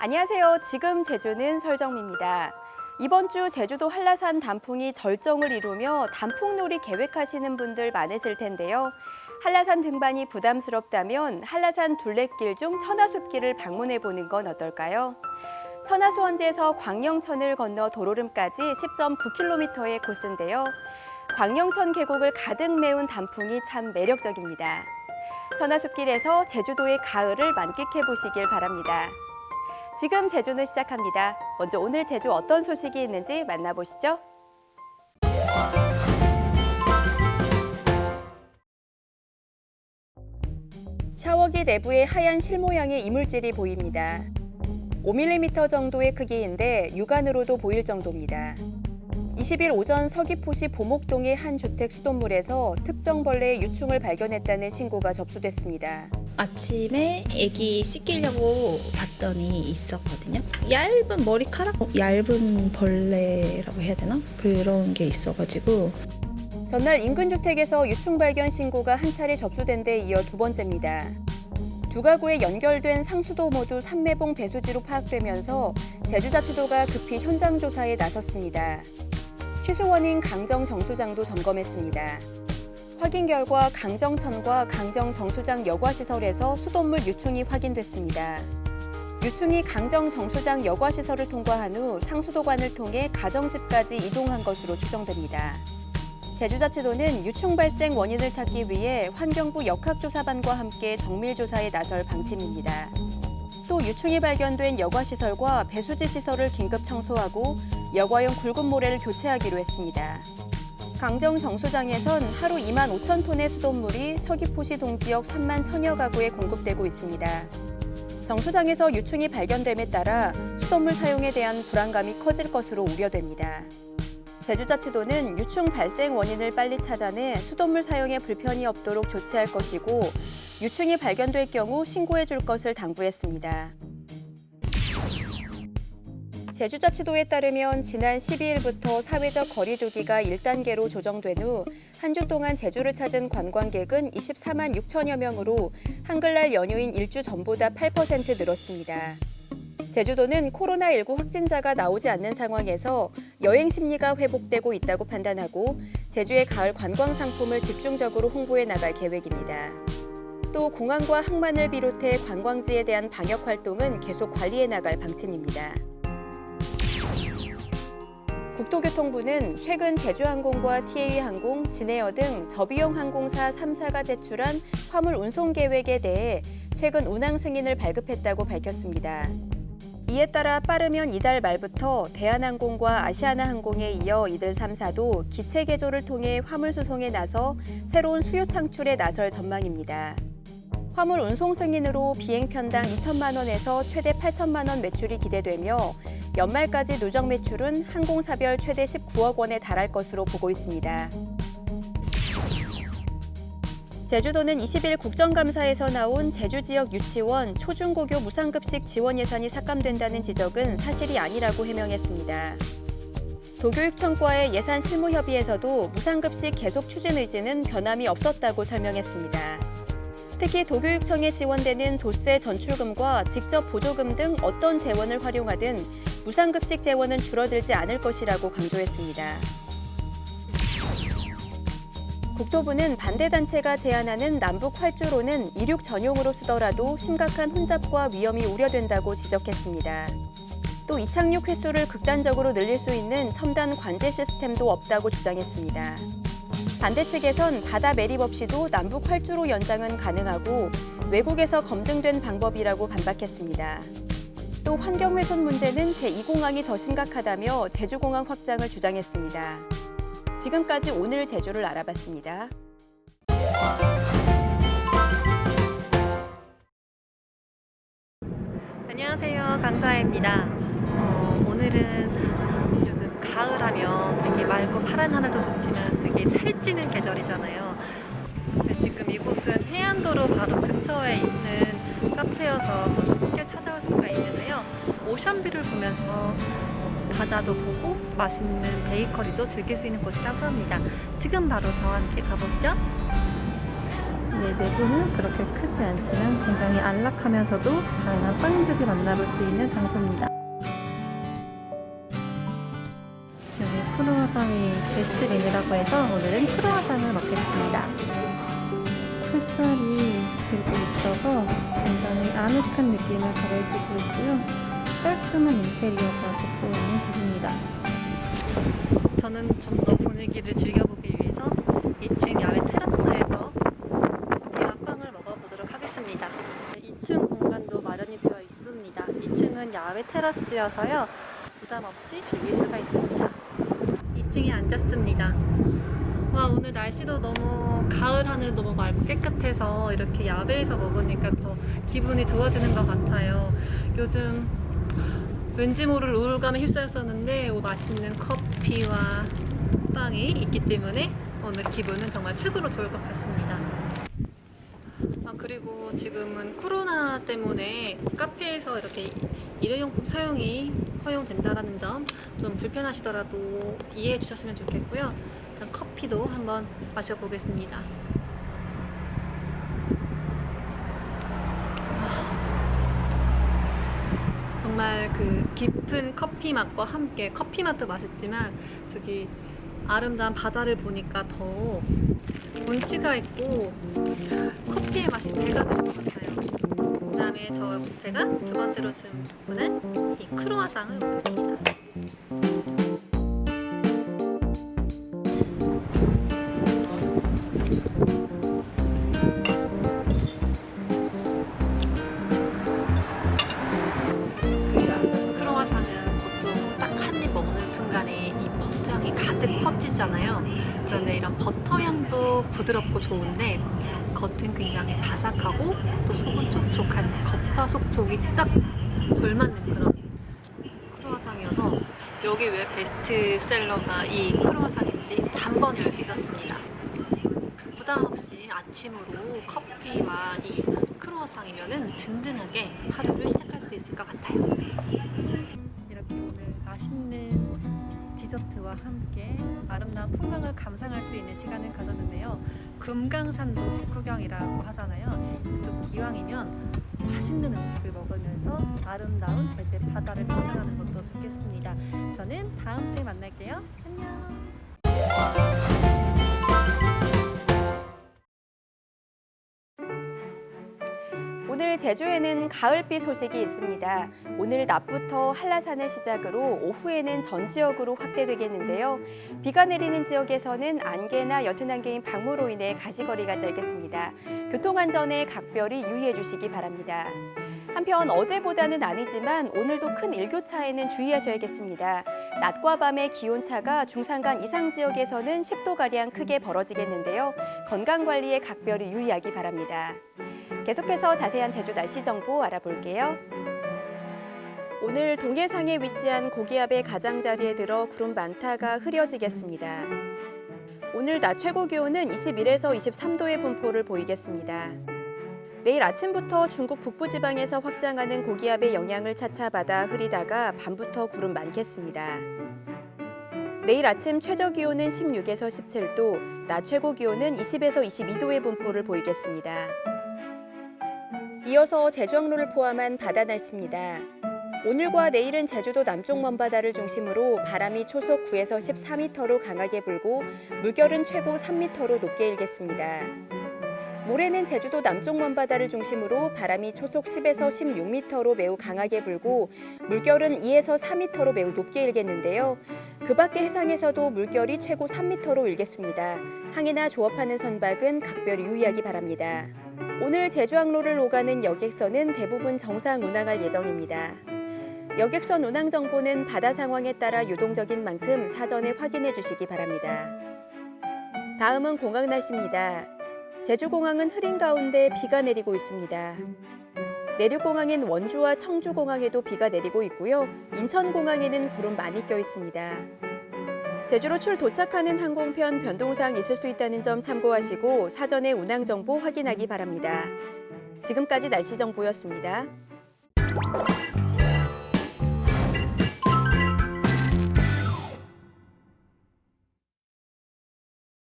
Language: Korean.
안녕하세요. 지금 제주는 설정미입니다. 이번 주 제주도 한라산 단풍이 절정을 이루며 단풍놀이 계획하시는 분들 많으실 텐데요. 한라산 등반이 부담스럽다면 한라산 둘레길 중 천하숲길을 방문해 보는 건 어떨까요? 천하수원지에서 광영천을 건너 도로름까지 10.9km의 코스인데요. 광영천 계곡을 가득 메운 단풍이 참 매력적입니다. 천하숲길에서 제주도의 가을을 만끽해 보시길 바랍니다. 지금 제주는 시작합니다. 먼저 오늘 제주 어떤 소식이 있는지 만나보시죠. 샤워기 내부에 하얀 실 모양의 이물질이 보입니다. 5mm 정도의 크기인데 육안으로도 보일 정도입니다. 20일 오전 서귀포시 보목동의 한 주택 수돗물에서 특정 벌레의 유충을 발견했다는 신고가 접수됐습니다. 아침에 애기 씻기려고 봤더니 있었거든요. 얇은 머리카락? 어, 얇은 벌레라고 해야 되나? 그런 게 있어가지고 전날 인근 주택에서 유충 발견 신고가 한 차례 접수된 데 이어 두 번째입니다. 두 가구에 연결된 상수도 모두 삼매봉 배수지로 파악되면서 제주자치도가 급히 현장 조사에 나섰습니다. 취소 원인 강정 정수장도 점검했습니다. 확인 결과 강정천과 강정 정수장 여과 시설에서 수돗물 유충이 확인됐습니다. 유충이 강정 정수장 여과 시설을 통과한 후 상수도관을 통해 가정집까지 이동한 것으로 추정됩니다. 제주자치도는 유충 발생 원인을 찾기 위해 환경부 역학조사반과 함께 정밀조사에 나설 방침입니다. 또 유충이 발견된 여과시설과 배수지 시설을 긴급 청소하고 여과용 굵은 모래를 교체하기로 했습니다. 강정 정수장에선 하루 2만 5천 톤의 수돗물이 서귀포시 동지역 3만 천여 가구에 공급되고 있습니다. 정수장에서 유충이 발견됨에 따라 수돗물 사용에 대한 불안감이 커질 것으로 우려됩니다. 제주자치도는 유충 발생 원인을 빨리 찾아내 수돗물 사용에 불편이 없도록 조치할 것이고 유충이 발견될 경우 신고해 줄 것을 당부했습니다. 제주자치도에 따르면 지난 12일부터 사회적 거리두기가 1단계로 조정된 후 한 주 동안 제주를 찾은 관광객은 24만 6천여 명으로 한글날 연휴인 일주 전보다 8% 늘었습니다. 제주도는 코로나19 확진자가 나오지 않는 상황에서 여행 심리가 회복되고 있다고 판단하고 제주의 가을 관광 상품을 집중적으로 홍보해 나갈 계획입니다. 또 공항과 항만을 비롯해 관광지에 대한 방역 활동은 계속 관리해 나갈 방침입니다. 국토교통부는 최근 제주항공과 TA항공, 진에어 등 저비용 항공사 3사가 제출한 화물 운송 계획에 대해 최근 운항 승인을 발급했다고 밝혔습니다. 이에 따라 빠르면 이달 말부터 대한항공과 아시아나항공에 이어 이들 3사도 기체 개조를 통해 화물 수송에 나서 새로운 수요 창출에 나설 전망입니다. 화물 운송 승인으로 비행 편당 2천만 원에서 최대 8천만 원 매출이 기대되며 연말까지 누적 매출은 항공사별 최대 19억 원에 달할 것으로 보고 있습니다. 제주도는 20일 국정감사에서 나온 제주 지역 유치원 초중고교 무상급식 지원 예산이 삭감된다는 지적은 사실이 아니라고 해명했습니다. 도교육청과의 예산 실무 협의에서도 무상급식 계속 추진 의지는 변함이 없었다고 설명했습니다. 특히 도교육청에 지원되는 도세 전출금과 직접 보조금 등 어떤 재원을 활용하든 무상급식 재원은 줄어들지 않을 것이라고 강조했습니다. 국토부는 반대단체가 제안하는 남북 활주로는 이륙 전용으로 쓰더라도 심각한 혼잡과 위험이 우려된다고 지적했습니다. 또 이착륙 횟수를 극단적으로 늘릴 수 있는 첨단 관제 시스템도 없다고 주장했습니다. 반대 측에선 바다 매립 없이도 남북 활주로 연장은 가능하고 외국에서 검증된 방법이라고 반박했습니다. 또 환경 훼손 문제는 제2공항이 더 심각하다며 제주공항 확장을 주장했습니다. 지금까지 오늘 제주를 알아봤습니다. 안녕하세요. 강사입니다. 어, 오늘은 맑고 파란 하늘도 좋지만 되게 살이 찌는 계절이잖아요. 지금 이곳은 해안도로 바로 근처에 있는 카페여서 쉽게 찾아올 수가 있는데요. 오션뷰를 보면서 어, 바다도 보고 맛있는 베이커리도 즐길 수 있는 곳이라고 합니다. 지금 바로 저와 함께 가보시죠. 네, 내부는 그렇게 크지 않지만 굉장히 안락하면서도 다양한 빵들을 만나볼 수 있는 장소입니다. 크로와상이 베스트 메뉴라고 해서 오늘은 크로와상을 먹겠습니다. 햇살이 들고 있어서 굉장히 아늑한 느낌을 가해주고 있고요. 깔끔한 인테리어가 돋보이는 집입니다. 저는 좀 더 분위기를 즐겨보기 위해서 2층 야외 테라스에서 대화빵을 먹어보도록 하겠습니다. 2층 공간도 마련이 되어 있습니다. 2층은 야외 테라스여서요. 부담 없이 즐길 수가 있습니다. 2층에 앉았습니다. 와 오늘 날씨도 너무 가을 하늘 너무 맑고 깨끗해서 이렇게 야외에서 먹으니까 더 기분이 좋아지는 것 같아요. 요즘 왠지 모를 우울감에 휩싸였었는데 맛있는 커피와 빵이 있기 때문에 오늘 기분은 정말 최고로 좋을 것 같습니다. 아, 그리고 지금은 코로나 때문에 카페에서 이렇게 일회용품 사용이 허용된다라는 점 좀 불편하시더라도 이해해 주셨으면 좋겠고요. 일단 커피도 한번 마셔보겠습니다. 아, 정말 그 깊은 커피 맛과 함께 커피 맛도 맛있지만 저기 아름다운 바다를 보니까 더 운치가 있고 커피의 맛이 배가 같아요. 그다음에 저 제가 두 번째로 주문한 이 크로아상을 먹겠습니다. 그 크로와상은 보통 딱 한 입 먹는 순간에 이 버터 향이 가득 퍼지잖아요. 그런데 이런 버터 향도 부드럽고 좋은데 겉은 굉장히 바삭하고 또 속은 촉촉한 겉바 속촉이 딱 걸맞는 그런 크로와상이어서 여기 왜 베스트셀러가 이 크로와상인지 단번에 알 수 있었습니다. 부담 없이 아침으로 커피와 이 크로와상이면은 든든하게 하루를 시작할 수 있을 것 같아요. 이렇게 오늘 맛있는 디저트와 함께 아름다운 풍광을 감상할 수 있는 시간을 가졌는데요. 금강산도 식후경이라고 하잖아요. 또 기왕이면 맛있는 음식을 먹으면서 아름다운 제제 바다를 감상하는 것도 좋겠습니다. 저는 다음 주에 만날게요. 안녕. 오늘 제주에는 가을비 소식이 있습니다. 오늘 낮부터 한라산을 시작으로 오후에는 전 지역으로 확대되겠는데요. 비가 내리는 지역에서는 안개나 옅은 안개인 방무로 인해 가시거리가 짧겠습니다. 교통안전에 각별히 유의해 주시기 바랍니다. 한편 어제보다는 아니지만 오늘도 큰 일교차에는 주의하셔야겠습니다. 낮과 밤의 기온차가 중산간 이상 지역에서는 10도가량 크게 벌어지겠는데요. 건강관리에 각별히 유의하기 바랍니다. 계속해서 자세한 제주 날씨 정보 알아볼게요. 오늘 동해상에 위치한 고기압의 가장자리에 들어 구름 많다가 흐려지겠습니다. 오늘 낮 최고 기온은 21에서 23도의 분포를 보이겠습니다. 내일 아침부터 중국 북부지방에서 확장하는 고기압의 영향을 차차 받아 흐리다가 밤부터 구름 많겠습니다. 내일 아침 최저 기온은 16에서 17도, 낮 최고 기온은 20에서 22도의 분포를 보이겠습니다. 이어서 제주항로를 포함한 바다 날씨입니다. 오늘과 내일은 제주도 남쪽 먼바다를 중심으로 바람이 초속 9에서 14m로 강하게 불고 물결은 최고 3m로 높게 일겠습니다. 모레는 제주도 남쪽 먼바다를 중심으로 바람이 초속 10에서 16m로 매우 강하게 불고 물결은 2에서 4m로 매우 높게 일겠는데요. 그 밖의 해상에서도 물결이 최고 3m로 일겠습니다. 항해나 조업하는 선박은 각별히 유의하기 바랍니다. 오늘 제주항로를 오가는 여객선은 대부분 정상 운항할 예정입니다. 여객선 운항 정보는 바다 상황에 따라 유동적인 만큼 사전에 확인해 주시기 바랍니다. 다음은 공항 날씨입니다. 제주공항은 흐린 가운데 비가 내리고 있습니다. 내륙공항인 원주와 청주공항에도 비가 내리고 있고요. 인천공항에는 구름 많이 껴 있습니다. 제주로 출 도착하는 항공편 변동사항 있을 수 있다는 점 참고하시고 사전에 운항 정보 확인하기 바랍니다. 지금까지 날씨 정보였습니다.